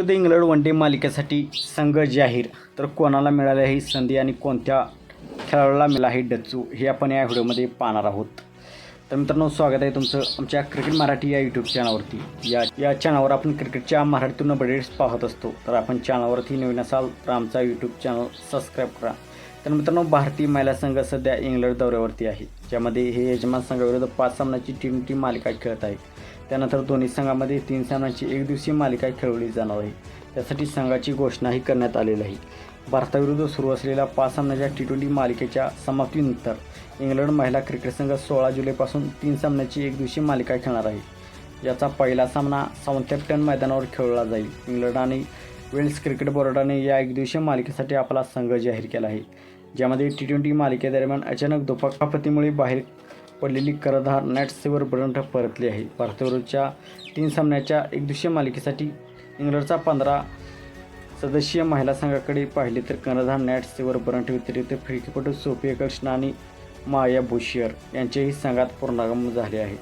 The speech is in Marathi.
विरुद्ध इंग्लंड वन डे मालिकेसाठी संघ जाहीर. तर कोणाला मिळाली ही संधी आणि कोणत्या खेळाडूला मिळाला आहे डच्चू हे आपण या व्हिडिओमध्ये पाहणार आहोत. तर मित्रांनो स्वागत आहे तुमचं आमच्या क्रिकेट मराठी या यूट्यूब चॅनलवरती या या चॅनलवर आपण क्रिकेटच्या मराठीतून अपडेट्स पाहत असतो. तर आपण चॅनलवरती नवीन असाल तर आमचा यूट्यूब चॅनल सबस्क्राईब करा. तर मित्रांनो भारतीय महिला संघ सध्या इंग्लंड दौऱ्यावरती आहे ज्यामध्ये हे यजमान संघाविरुद्ध पाच सामन्याची टी मालिका खेळत आहे. त्यानंतर दोन्ही संघामध्ये तीन सामन्याची एकदिवसीय मालिका खेळवली जाणार आहे. त्यासाठी संघाची घोषणाही करण्यात आलेली आहे. भारताविरुद्ध सुरू असलेल्या पाच सामन्याच्या टी ट्वेंटी मालिकेच्या समाप्तीनंतर इंग्लंड महिला क्रिकेट संघ सोळा जुलैपासून तीन सामन्याची एक एकदिवसीय मालिका खेळणार आहे. याचा पहिला सामना साऊथॅम्प्टन मैदानावर खेळला जाईल. इंग्लंड आणि वेल्स क्रिकेट बोर्डाने या एकदिवसीय मालिकेसाठी आपला संघ जाहीर केला आहे ज्यामध्ये टी ट्वेंटी मालिकेदरम्यान अचानक दुखापतीमुळे बाहेर पडलेली करधार नॅट पर्यंत परतली आहे. भारताविरुद्धच्या तीन सामन्याच्या एकदिवसीय मालिकेसाठी इंग्लंडचा पंधरा सदस्यीय महिला संघाकडे पाहिले तर कर्णधार नॅट्सवर सेवर व्यतिरिक्त फिरकीपटू सोफिया कृष्ण आणि माया बुशियर यांचेही संघात पूर्णागम झाले आहे.